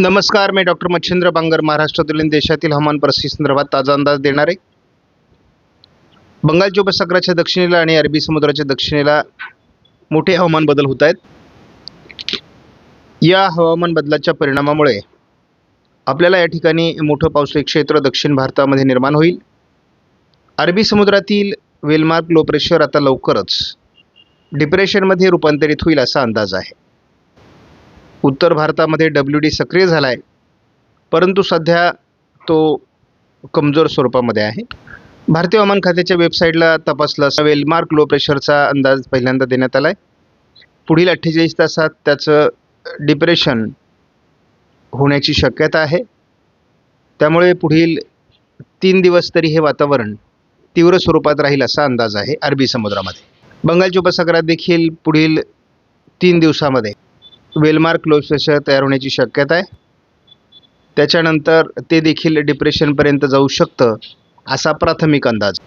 नमस्कार मी डॉक्टर मच्छिंद्र बांगर महाराष्ट्रातील देशातील हवामान परिस्थिती संदर्भात ताजा अंदाज देणार. आहे बंगालच्या उपसागराच्या दक्षिणेला आणि अरबी समुद्राच्या दक्षिणेला मोठे हवामान बदल होत आहेत. या हवामान बदलाच्या परिणामामुळे आपल्याला या ठिकाणी मोठं पावसाळी क्षेत्र दक्षिण भारतामध्ये निर्माण होईल. अरबी समुद्रातील वेलमार्क लो प्रेशर आता लवकरच डिप्रेशनमध्ये रूपांतरित होईल असा अंदाज आहे. उत्तर भारतामध्ये डब्ल्यू डी सक्रिय झाला आहे परंतु सध्या तो कमजोर स्वरूपामध्ये आहे. भारतीय हवामान खात्याच्या वेबसाईटला तपासलं असता वेलमार्क लो प्रेशरचा अंदाज पहिल्यांदा देण्यात आला आहे पुढील अठ्ठेचाळीस तासात त्याचं डिप्रेशन होण्याची शक्यता आहे. त्यामुळे पुढील तीन दिवस तरी हे वातावरण तीव्र स्वरूपात राहील असा अंदाज आहे अरबी समुद्रामध्ये. बंगालच्या उपसागरात देखील पुढील तीन दिवसामध्ये वेलमार्क लो प्रेशर तयार होण्याची शक्यता आहे. त्याच्यानंतर ते देखील डिप्रेशनपर्यंत जाऊ शकतं असा प्राथमिक अंदाज.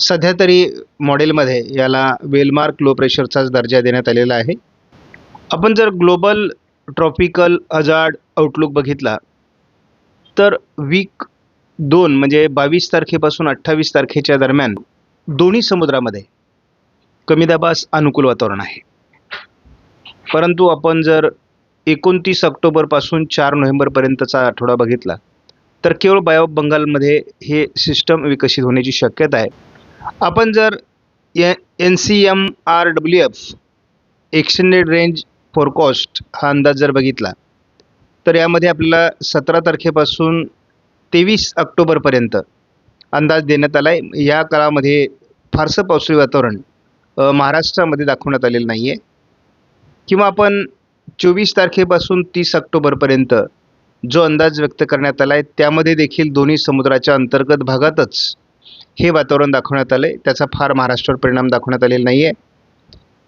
सध्या तरी मॉडेलमध्ये याला वेलमार्क लो प्रेशरचाच दर्जा देण्यात आलेला आहे. आपण जर ग्लोबल ट्रॉपिकल हजार्ड आउटलुक बघितला तर वीक दोन म्हणजे बावीस तारखेपासून अठ्ठावीस तारखेच्या दरम्यान दोन्ही समुद्रामध्ये कमी दाबास अनुकूल वातावरण आहे. परंतु आपण जर एकोणतीस ऑक्टोबरपासून चार नोव्हेंबरपर्यंतचा आठवडा बघितला तर केवळ बाय ऑफ बंगालमध्ये हे सिस्टम विकसित होण्याची शक्यता आहे. आपण जर A N C M R W F extended range forecast हा अंदाज जर बघितला तर यामध्ये आपल्याला सतरा तारखेपासून तेवीस ऑक्टोबरपर्यंत अंदाज देण्यात आला आहे या काळामध्ये फारसं पावसाळी वातावरण महाराष्ट्रामध्ये दाखवण्यात आलेलं नाही आहे किंवा आपण चोवीस तारखेपासून तीस ऑक्टोबरपर्यंत जो अंदाज व्यक्त करण्यात आला आहे त्यामध्ये देखील दोन्ही समुद्राच्या अंतर्गत भागातच हे वातावरण दाखवण्यात आलं आहे त्याचा फार महाराष्ट्रावर परिणाम दाखवण्यात आलेला नाही आहे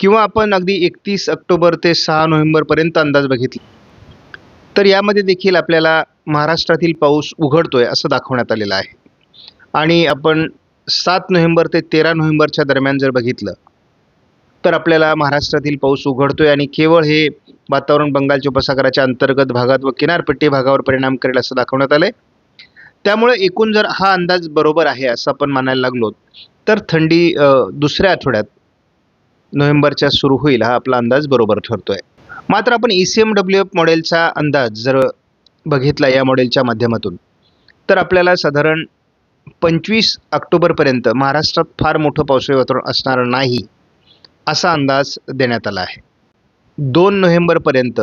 किंवा आपण अगदी एकतीस ऑक्टोबर ते सहा नोव्हेंबरपर्यंत अंदाज बघितला तर यामध्ये देखील आपल्याला महाराष्ट्रातील पाऊस उघडतो आहे असं दाखवण्यात आलेलं आहे. आणि आपण सात नोव्हेंबर ते तेरा नोव्हेंबरच्या दरम्यान जर बघितलं तर आपल्याला महाराष्ट्रातील पाऊस उघडतोय आणि केवळ हे वातावरण बंगालच्या उपसागराच्या अंतर्गत भागात व किनारपट्टी भागावर परिणाम करेल असं दाखवण्यात आलंय. त्यामुळे एकूण जर हा अंदाज बरोबर आहे असं आपण मानायला लागलो तर थंडी दुसऱ्या आठवड्यात नोव्हेंबरच्या सुरू होईल हा आपला अंदाज बरोबर ठरतोय. मात्र आपण E C M W F मॉडेलचा अंदाज जर बघितला या मॉडेलच्या माध्यमातून तर आपल्याला साधारण पंचवीस ऑक्टोबरपर्यंत महाराष्ट्रात फार मोठं पावसाळी वातावरण असणार नाही. असा अंदाज देण्यात आला आहे. दोन नोव्हेंबरपर्यंत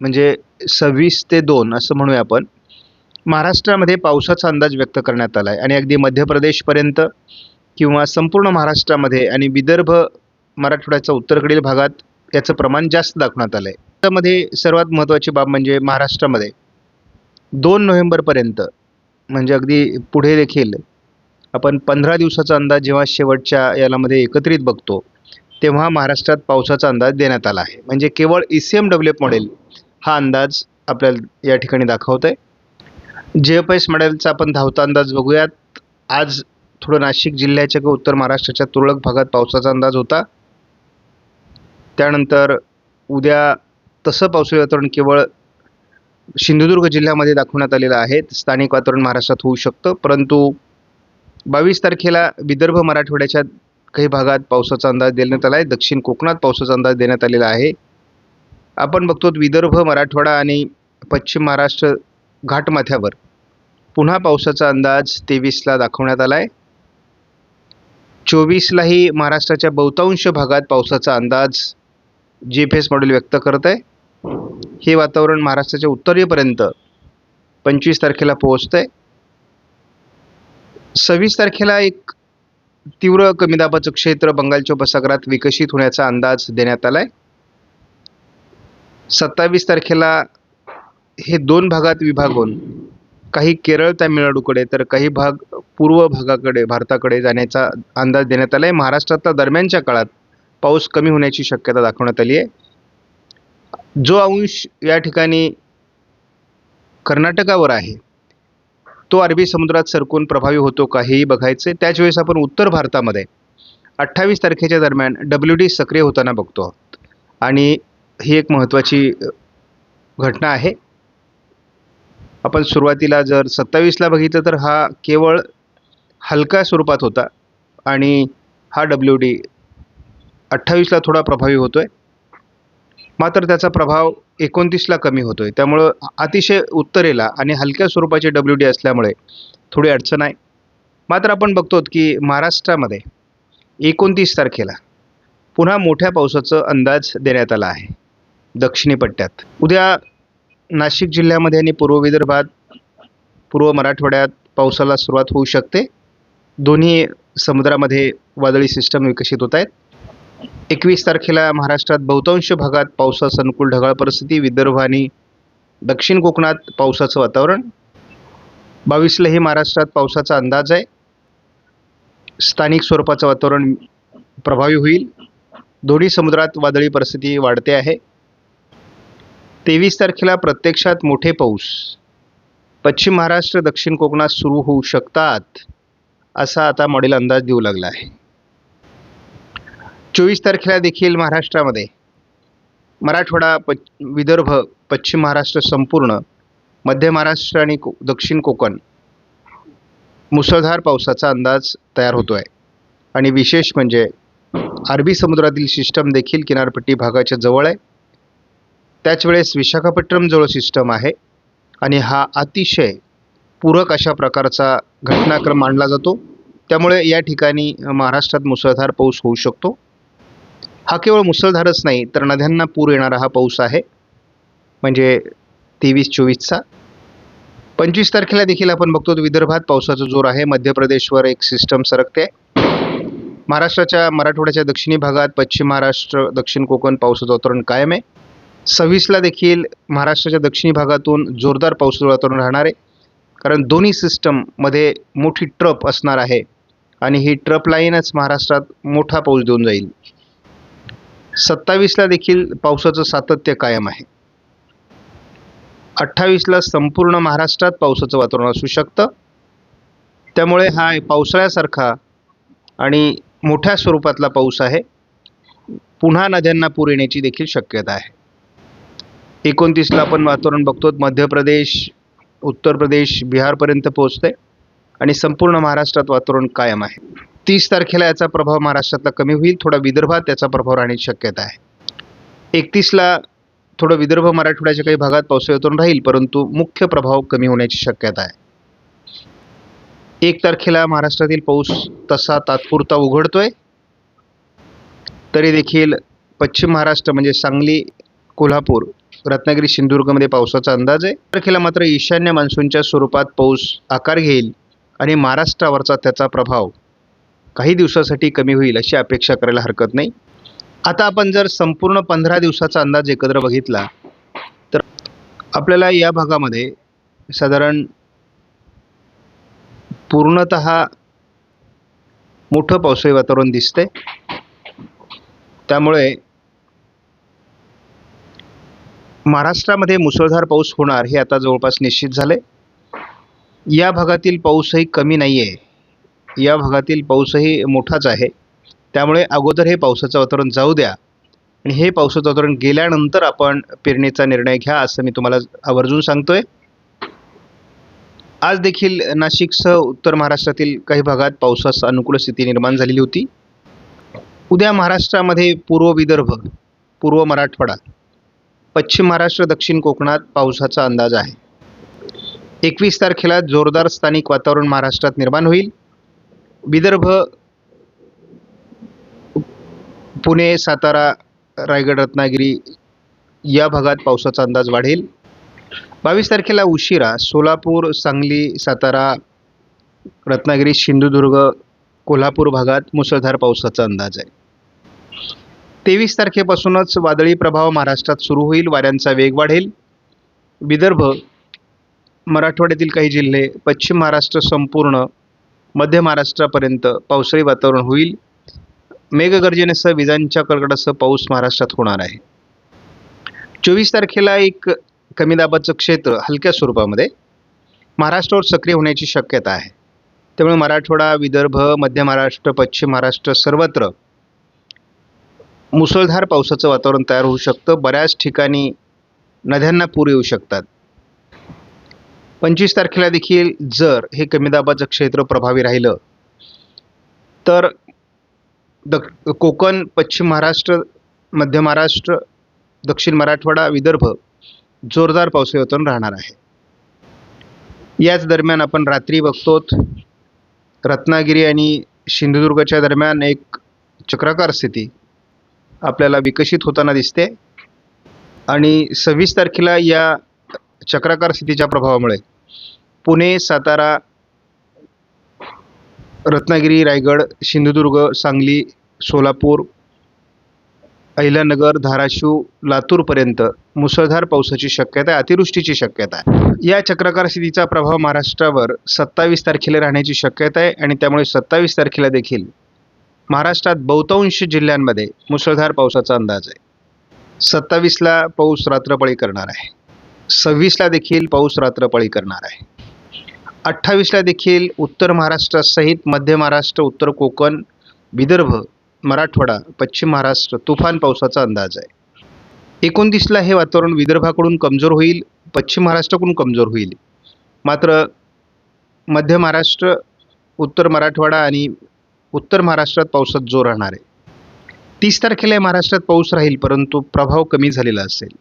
म्हणजे सव्वीस ते दोन असं म्हणूया आपण महाराष्ट्रामध्ये पावसाचा अंदाज व्यक्त करण्यात आला आहे आणि अगदी मध्य प्रदेशपर्यंत किंवा संपूर्ण महाराष्ट्रामध्ये आणि विदर्भ मराठवाड्याच्या उत्तरकडील भागात याचं प्रमाण जास्त दाखवण्यात आलं आहे त्यामध्ये सर्वात महत्त्वाची बाब म्हणजे महाराष्ट्रामध्ये दोन नोव्हेंबरपर्यंत म्हणजे अगदी पुढे देखील आपण पंधरा दिवसाचा अंदाज जेव्हा शेवटच्या यालामध्ये एकत्रित बघतो तेव्हा महाराष्ट्रात पावसाचा अंदाज देण्यात आला आहे. म्हणजे केवळ E C M W F model हा अंदाज आपल्याला या ठिकाणी दाखवत आहे जे एफ एस मॉडेलचा आपण धावता अंदाज बघूयात. आज थोडं नाशिक जिल्ह्याच्या किंवा उत्तर महाराष्ट्राच्या तुरळक भागात पावसाचा अंदाज होता. त्यानंतर उद्या तसं पावसाळी वातावरण केवळ सिंधुदुर्ग जिल्ह्यामध्ये दाखवण्यात आलेलं आहे. स्थानिक वातावरण महाराष्ट्रात होऊ शकतं. परंतु बावीस तारखेला विदर्भ मराठवाड्याच्या काही भागात पावसाचा अंदाज देण्यात आला आहे. दक्षिण कोकणात पावसाचा अंदाज देण्यात आलेला आहे. आपण बघतो विदर्भ मराठवाडा आणि पश्चिम महाराष्ट्र घाटमाथ्यावर. पुन्हा पावसाचा अंदाज तेवीसला दाखवण्यात आला आहे चोवीसलाही महाराष्ट्राच्या बहुतांश भागात पावसाचा अंदाज जी एफ एस मॉडेल व्यक्त करत आहे. हे वातावरण महाराष्ट्राच्या उत्तरेपर्यंत पंचवीस तारखेला पोहोचतं आहे सव्वीस तारखेला एक तीव्र कमी दाबाचं क्षेत्र बंगालच्या उपसागरात विकसित होण्याचा अंदाज देण्यात आला आहे सत्तावीस तारखेला हे दोन भागात विभागून काही केरळ तामिळनाडूकडे तर काही भाग पूर्व भागाकडे भारताकडे जाण्याचा अंदाज देण्यात आला आहे महाराष्ट्रातला दरम्यानच्या काळात पाऊस कमी होण्याची शक्यता दाखवण्यात आली आहे. जो अंश या ठिकाणी कर्नाटकावर आहे तो अरबी समुद्रात सरकून प्रभावी होतो का हेही बघायचं. त्याच वेळेस आपण उत्तर भारतामध्ये अठ्ठावीस तारखेच्या दरम्यान डब्ल्यू डी सक्रिय होताना बघतो आहोत. आणि ही एक महत्त्वाची घटना आहे. आपण सुरुवातीला जर सत्तावीसला बघितलं तर हा केवळ हलका स्वरूपात होता आणि हा डब्ल्यू डी अठ्ठावीसला थोडा प्रभावी होतो आहे मात्र त्याचा प्रभाव एकोणतीसला कमी होतो आहे त्यामुळं अतिशय उत्तरेला आणि हलक्या स्वरूपाचे डब्ल्यू डी असल्यामुळे थोडी अडचण आहे. मात्र आपण बघतो की महाराष्ट्रामध्ये एकोणतीस तारखेला पुन्हा मोठ्या पावसाचा अंदाज देण्यात आला आहे. दक्षिणी पट्ट्यात. उद्या नाशिक जिल्ह्यामध्ये आणि पूर्व विदर्भात पूर्व मराठवाड्यात पावसाला सुरुवात होऊ शकते. दोन्ही समुद्रामध्ये वादळी सिस्टम विकसित होत आहेत. एकवीस तारखेला महाराष्ट्रात बहुतांश भागात पावसास अनुकूल ढगाळ परिस्थिती विदर्भ आणि दक्षिण कोकणात पावसाचं वातावरण. बावीसलाही महाराष्ट्रात पावसाचा अंदाज आहे. स्थानिक स्वरूपाचं वातावरण प्रभावी होईल. दोन्ही समुद्रात वादळी परिस्थिती वाढते आहे. तेवीस तारखेला प्रत्यक्षात मोठे पाऊस. पश्चिम महाराष्ट्र दक्षिण कोकणात सुरू होऊ शकतात असा आता मॉडेल अंदाज देऊ लागला आहे. चोवीस तारखेला देखील महाराष्ट्रामध्ये मराठवाडा प विदर्भ पश्चिम महाराष्ट्र संपूर्ण मध्य महाराष्ट्र आणि को दक्षिण कोकण मुसळधार पावसाचा अंदाज तयार होतो आहे आणि विशेष म्हणजे अरबी समुद्रातील सिस्टम देखील किनारपट्टी भागाच्या जवळ आहे. त्याच वेळेस सिस्टम आहे. आणि हा अतिशय पूरक अशा प्रकारचा घटनाक्रम मानला जातो. त्यामुळे या ठिकाणी महाराष्ट्रात मुसळधार पाऊस होऊ शकतो. हा केवळ मुसळधारच नाही तर नद्यांना पूर येणारा हा पाऊस आहे. म्हणजे तेवीस चोवीसचा. पंचवीस तारखेला देखील आपण बघतो विदर्भात पावसाचा जोर आहे. मध्य प्रदेशवर एक सिस्टम सरकते. महाराष्ट्राच्या मराठवाड्याच्या दक्षिणी भागात पश्चिम महाराष्ट्र दक्षिण कोकण पावसाचं वातावरण कायम आहे. सव्वीसला देखील महाराष्ट्राच्या दक्षिणी भागातून जोरदार पावसाचं वातावरण राहणार आहे. कारण दोन्ही सिस्टममध्ये मोठी ट्रप असणार आहे. आणि ही ट्रप लाईनच महाराष्ट्रात मोठा पाऊस देऊन जाईल. सत्तावीसला देखील पावसाचं सातत्य कायम आहे. अठ्ठावीसला संपूर्ण महाराष्ट्रात पावसाचं वातावरण असू शकतं. त्यामुळे हा पावसाळ्यासारखा आणि मोठ्या स्वरूपातला पाऊस आहे. पुन्हा नद्यांना पूर येण्याची देखील शक्यता आहे. एकोणतीसला आपण वातावरण बघतो मध्य प्रदेश उत्तर प्रदेश बिहारपर्यंत पोहोचते आणि संपूर्ण महाराष्ट्रात वातावरण कायम आहे. तीस तारखेला याचा प्रभाव महाराष्ट्रातला कमी होईल थोडा विदर्भात त्याचा प्रभाव राहण्याची शक्यता आहे. एकतीसला थोडं विदर्भ मराठवाड्याच्या काही भागात पावसाळ्यातून राहील परंतु मुख्य प्रभाव कमी होण्याची शक्यता आहे. एक तारखेला महाराष्ट्रातील पाऊस तसा तात्पुरता उघडतोय तरी देखील पश्चिम महाराष्ट्र म्हणजे सांगली कोल्हापूर रत्नागिरी सिंधुदुर्गमध्ये पावसाचा अंदाज आहे. तारखेला मात्र ईशान्य मान्सूनच्या स्वरूपात पाऊस आकार घेईल आणि महाराष्ट्रावरचा त्याचा प्रभाव काही दिवसासाठी कमी होईल अशी अपेक्षा करायला हरकत नाही. आता आपण जर संपूर्ण पंधरा दिवसाचा अंदाज एकत्र बघितला तर आपल्याला या भागामध्ये साधारण पूर्णत मोठं पावसाळी वातावरण दिसतंय. त्यामुळे महाराष्ट्रामध्ये मुसळधार पाऊस होणार हे आता जवळपास निश्चित झाले या भागातील पाऊसही कमी नाही आहे या भागातील पाऊसही मोठाच आहे. त्यामुळे अगोदर हे पावसाचं वातावरण जाऊ द्या. आणि हे पावसाचं वातावरण गेल्यानंतर आपण पेरणीचा निर्णय घ्या असं मी तुम्हाला आवर्जून सांगतोय. आज देखील नाशिकसह उत्तर महाराष्ट्रातील काही भागात पावसास अनुकूल स्थिती निर्माण झालेली होती. उद्या महाराष्ट्रामध्ये पूर्व विदर्भ पूर्व मराठवाडा पश्चिम महाराष्ट्र दक्षिण कोकणात पावसाचा अंदाज आहे. एकवीस तारखेला जोरदार स्थानिक वातावरण महाराष्ट्रात निर्माण होईल. विदर्भ पुणे सातारा रायगड रत्नागिरी या भागात पावसाचा अंदाज वाढेल. बावीस तारखेला उशिरा सोलापूर सांगली सातारा रत्नागिरी सिंधुदुर्ग कोल्हापूर भागात मुसळधार पावसाचा अंदाज आहे. तेवीस तारखेपासूनच वादळी प्रभाव महाराष्ट्रात सुरू होईल वाऱ्यांचा वेग वाढेल. विदर्भ मराठवाड्यातील काही जिल्हे पश्चिम महाराष्ट्र संपूर्ण मध्य महाराष्ट्रापर्यंत पावसाळी वातावरण होईल. मेघगर्जनेसह विजांच्या कडकडासह पाऊस महाराष्ट्रात होणार आहे. चोवीस तारखेला एक कमी दाबाचं क्षेत्र हलक्या स्वरूपामध्ये महाराष्ट्रावर सक्रिय होण्याची शक्यता आहे. त्यामुळे मराठवाडा विदर्भ मध्य महाराष्ट्र पश्चिम महाराष्ट्र सर्वत्र मुसळधार पावसाचं वातावरण तयार होऊ शकतं. बऱ्याच ठिकाणी नद्यांना पूर येऊ शकतात. पंचवीस तारखेला देखील जर हे कमी दाबाचं क्षेत्र प्रभावी राहिलं तर द कोकण पश्चिम महाराष्ट्र मध्य महाराष्ट्र दक्षिण मराठवाडा विदर्भ जोरदार पावसाळ्यातून राहणार आहे. याच दरम्यान आपण रात्री बघतोत रत्नागिरी आणि सिंधुदुर्गच्या दरम्यान एक चक्राकार स्थिती आपल्याला विकसित होताना दिसते. आणि सव्वीस तारखेला या चक्राकार स्थितीच्या प्रभावामुळे. पुणे सातारा रत्नागिरी रायगड सिंधुदुर्ग सांगली सोलापूर अहिल्यानगर धाराशिव लातूरपर्यंत मुसळधार पावसाची शक्यता आहे अतिवृष्टीची शक्यता आहे. या चक्राकार स्थितीचा प्रभाव महाराष्ट्रावर सत्तावीस तारखेला राहण्याची शक्यता आहे आणि त्यामुळे सत्तावीस तारखेला देखील महाराष्ट्रात बहुतांश जिल्ह्यांमध्ये मुसळधार पावसाचा अंदाज आहे. सत्तावीसला पाऊस रात्रपळी करणार आहे. सव्वीसला देखील पाऊस रात्रपाळी करणार आहे. अठ्ठावीसला देखील उत्तर महाराष्ट्रासहित मध्य महाराष्ट्र उत्तर कोकण विदर्भ मराठवाडा पश्चिम महाराष्ट्र तुफान पावसाचा अंदाज आहे. एकोणतीसला हे वातावरण विदर्भाकडून कमजोर होईल पश्चिम महाराष्ट्राकडून कमजोर होईल. मात्र मध्य महाराष्ट्र उत्तर मराठवाडा आणि उत्तर महाराष्ट्रात पावसात जोर राहणार आहे. तीस तारखेला महाराष्ट्रात पाऊस राहील परंतु प्रभाव कमी झालेला असेल.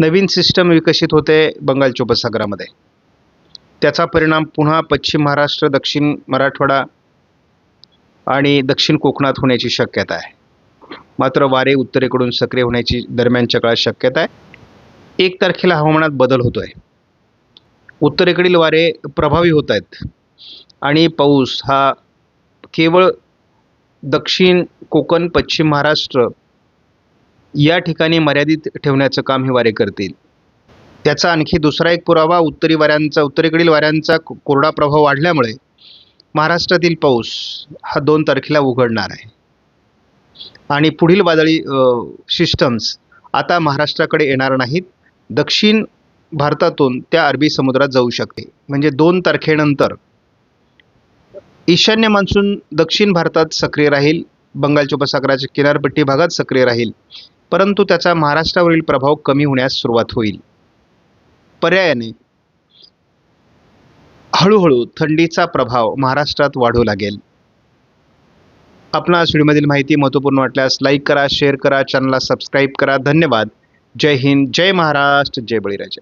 नवीन सिस्टम विकसित होते बंगालच्या उपसागरामध्ये त्याचा परिणाम पुन्हा पश्चिम महाराष्ट्र दक्षिण मराठवाडा आणि दक्षिण कोकणात होण्याची शक्यता आहे. मात्र वारे उत्तरेकडून सक्रिय होण्याची दरम्यानच्या काळात शक्यता आहे. एक तारखेला हवामानात बदल होतो आहे उत्तरेकडील वारे प्रभावी होत आहेत आणि पाऊस हा केवळ दक्षिण कोकण पश्चिम महाराष्ट्र या ठिकाणी मर्यादित ठेवण्याचं काम हे वारे करतील. त्याचा आणखी दुसरा एक पुरावा उत्तरी वाऱ्यांचा उत्तरेकडील वाऱ्यांचा कोरडा प्रभाव वाढल्यामुळे महाराष्ट्रातील पाऊस हा दोन तारखेला उघडणार आहे. आणि पुढील वादळी सिस्टम्स आता महाराष्ट्राकडे येणार नाहीत. दक्षिण भारतातून त्या अरबी समुद्रात जाऊ शकते. म्हणजे दोन तारखेनंतर ईशान्य मान्सून दक्षिण भारतात सक्रिय राहील बंगालच्या उपसागराच्या किनारपट्टी भागात सक्रिय राहील. परंतु त्याचा महाराष्ट्रावरील प्रभाव कमी होण्यास सुरुवात होईल. पर्यायाने हळूहळू थंडीचा प्रभाव महाराष्ट्रात वाढू लागेल. आपणास व्हिडिओमधील माहिती महत्त्वपूर्ण वाटल्यास लाईक करा शेअर करा चॅनलला सबस्क्राईब करा. धन्यवाद. जय हिंद जय महाराष्ट्र जय बळीराजा.